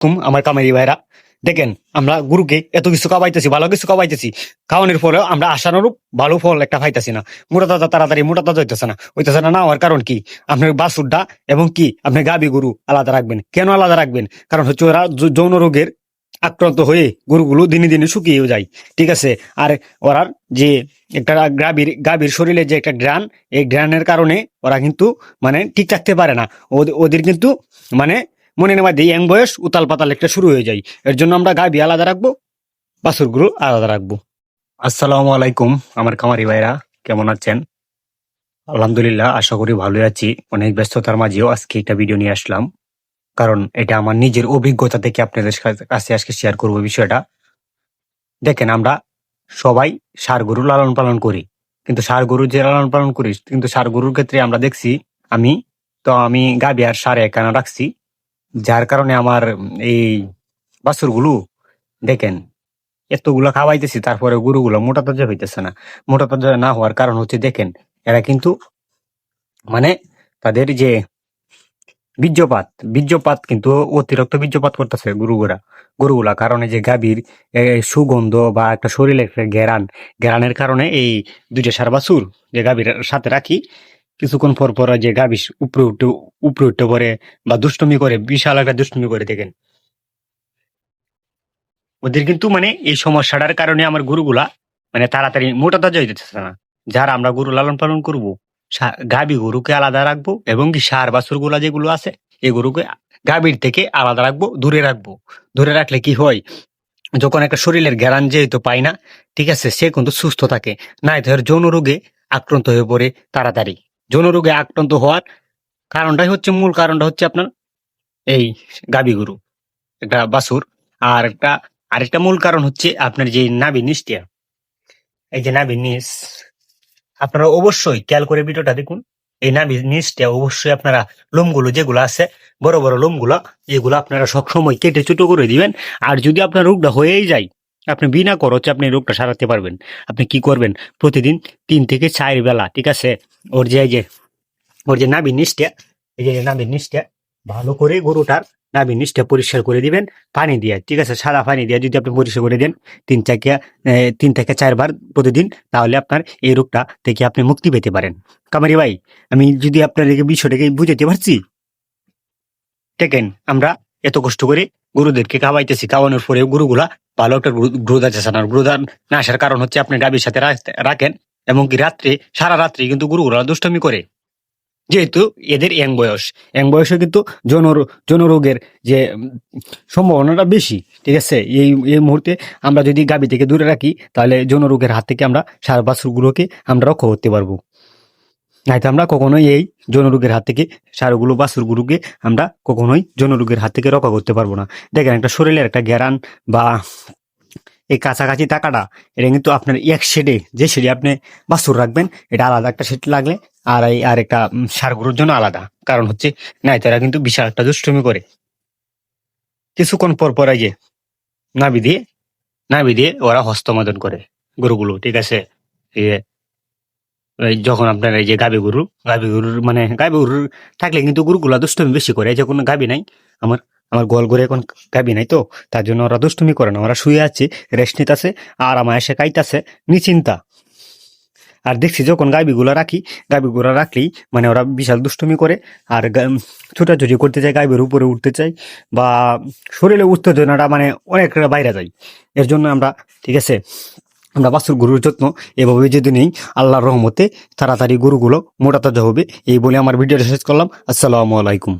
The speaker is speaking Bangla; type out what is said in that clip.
কুম আমার কামেরি ভাইরা। দেখেন, আমরা গুরুকে এত কিছু খাওয়াইতেছি, ভালো কিছু খাওয়াইতেছি। খাওয়ানোর ফলে আমরা আশানুরূপ ভালো ফল একটা পাইতেছি না। মোটা তাজা তাড়াতাড়ি, মোটা তাজা হইতেছে না। হইতেছে না না হওয়ার কারণ কি? আপনার বাসুরটা এবং কি? আপনি গাবি গরু আলাদা রাখবেন। কেন আলাদা রাখবেন? কারণ হচ্ছে ওরা যৌন রোগের আক্রান্ত হয়ে গরুগুলো দিনে দিনে শুকিয়েও যায়। ঠিক আছে? আর ওরার যে একটা গাভীর গাভীর শরীরে যে একটা গ্রান, এই গ্রানের কারণে ওরা কিন্তু মানে ঠিক থাকতে পারে না। ওদের কিন্তু মানে মনের মধ্যে ইয়াং বয়স উতাল পাতাল একটা শুরু হয়ে যায়। এর জন্য আমরা গাভী আলাদা রাখব বাছুরগুলো আলাদা রাখব। আসসালামু আলাইকুম, আমার কামারি ভাইরা, কেমন আছেন? আলহামদুলিল্লাহ, আশা করি ভালোই আছি। অনেক ব্যস্ততার মাঝেও আজকে একটা ভিডিও নিয়ে আসলাম। কারণ এটা আমার নিজের অভিজ্ঞতা থেকে আপনাদের কাছে আজকে শেয়ার করব বিষয়টা। দেখেন, আমরা সবাই সার গরু লালন পালন করি। কিন্তু সার গরু যে লালন পালন করি, কিন্তু সার গরুর ক্ষেত্রে আমরা দেখছি, আমি তো আমি গাবি আর সার একানা রাখছি। যার কারণে আমার এই বাছুরগুলো দেখেন, এতগুলো খাওয়াইতেছি, তারপরে গরুগুলো মোটা তাজা হইতেছে না। মোটা তাজা না হওয়ার কারণ হচ্ছে, দেখেন, এরা কিন্তু মানে তাদের যে বীর্যপাত বীর্যপাত কিন্তু অতিরিক্ত বীর্যপাত করতেছে গরুগুলা। গরুগুলা কারণে যে গাভীর সুগন্ধ বা একটা শরীরে একটা ঘেরান, ঘেরানের কারণে এই দুইটা সার বাছুর যে গাভীর সাথে রাখি কিছুক্ষণ পর পর যে গাভী উপরে উঠে উপরে উঠতে পারে বা দুষ্টমি করে, বিশাল একটা দুষ্টমি করে দেখেন। ওদের কিন্তু মানে এই সমস্যাটার কারণে আমার গরুগুলা মানে তাড়াতাড়ি মোটা তাজা হইতেছে না। যারা আমরা গরু লালন পালন করব গাভী গরুকে আলাদা রাখব এবং কি সার বাছুরগুলা যেগুলো আছে এই গরুকে গাভীর থেকে আলাদা রাখব, দূরে রাখব। দূরে রাখলে কি হয়, যখন একটা শরীরের গ্যারান যেহেতু পায় না, ঠিক আছে, সে কিন্তু সুস্থ থাকে না ধর যৌন রোগে আক্রান্ত হয়ে পড়ে তাড়াতাড়ি। যৌন রোগে আক্রান্ত হওয়ার কারণটাই হচ্ছে মূল কারণটা হচ্ছে আপনার এই গাভী গরু, একটা বাসুর আর একটা, আরেকটা মূল কারণ হচ্ছে আপনার যে নাভি নিচটা এই যে নাভি নিচ আপনারা অবশ্যই খেয়াল করে ভিডিওটা দেখুন। এই নাভি নিচটা অবশ্যই আপনারা লোমগুলো যেগুলো আছে, বড় বড় লোমগুলো, এগুলো আপনারা সবসময় কেটে ছোট করে দিবেন। আর যদি আপনার রোগটা হয়েই যায় আপনি বিনা খরচে আপনি রোগটা সারাতে পারবেন। আপনি কি করবেন? প্রতিদিন তিন থেকে চার বেলা, ঠিক আছে? ওর যে যে, ওর যে নাভি নিচটা, এই যে নাভি নিচটা, ভালো করে গরুটার নাভি নিচটা পরিষ্কার করে দিবেন, পানি দিয়ে, ঠিক আছে? সাদা পানি দিয়ে যদি আপনি পরিষ্কার করে দেন, তিন থেকে তিন থেকে চারবার প্রতিদিন, তাহলে আপনার এই রোগটা থেকে আপনি মুক্তি পেতে পারেন। কামারি ভাই, আমি যদি আপনার বিষয়টাকে বুঝাতে পারছি? দেখেন, আমরা এত কষ্ট করে গরুদেরকে খাওয়াইতেছি, খাওয়ানোর পরে গরুগুলা ভালো একটা গ্রোথ আছে না গ্রোথ না আসার কারণ হচ্ছে আপনি ডাবির সাথে রাখ- রাখেন এবং কি রাত্রে, সারা রাত্রি কিন্তু গরুগুলা দুষ্টমি করে। যেহেতু এদের ইয়াং বয়স, ইয়াং বয়সে কিন্তু যৌন রো- যৌন রোগের যে সম্ভাবনাটা বেশি, ঠিক আছে? এই এই মুহূর্তে আমরা যদি গাবি থেকে দূরে রাখি, তাহলে যৌন রোগের হাত থেকে আমরা সার বাছুরগুলোকে আমরা রক্ষা করতে পারব। নাইতো আমরা কখনোই এই যৌন রোগের হাত থেকে সারগুলো বাছুরগুলোকে আমরা কখনোই যৌন রোগের হাত থেকে রক্ষা করতে পারব না। দেখেন একটা শরীরের একটা গ্যারান বা এই কাছাকাছি টাকাটা এটা কিন্তু আপনার এক শেডে যে শেডে আপনি বাসুর রাখবেন, এটা আলাদা একটা শেড লাগলে আর এই আর একটা সারগুলোর জন্য আলাদা। কারণ হচ্ছে নাই তারা কিন্তু বিশাল একটা দুষ্টমি করে। কিছুক্ষণ পর পর যে নাবি দিয়ে নাবি দিয়ে ওরা হস্তমদন করে গরুগুলো, ঠিক আছে? যখন আপনার এই যে গাবি গরু, গাবি গরুর মানে গাবি গরুর থাকলে কিন্তু গরুগুলা দুষ্টমি বেশি করে। যে কোনো গাবি নাই। আমার আমার গোয়াল গরু এখন গাবি নাই তো। তার জন্য ওরা দুষ্টমি করে না। ওরা শুয়ে আছে রেস্ট নিতেছে, আর আমার এসে কাইতাছে নিচিন্তা আর দেখছি যখন গাবিগুলো রাখি, গাবিগুলো রাখলেই মানে ওরা বিশাল দুষ্টমি করে। আর ছোটাছুটি করতে চায়, গাবির উপরে উঠতে চাই বা শরীরে উত্তেজনাটা মানে অনেকটা বাইরে যায়। এর জন্য আমরা, ঠিক আছে আমরা বাছুর গরুর যত্ন এভাবে যদি নেই, আল্লাহর রহমতে তাড়াতাড়ি গরুগুলো মোটা তাজা হবে। এই বলে আমার ভিডিওটা শেষ করলাম। আসসালামু আলাইকুম।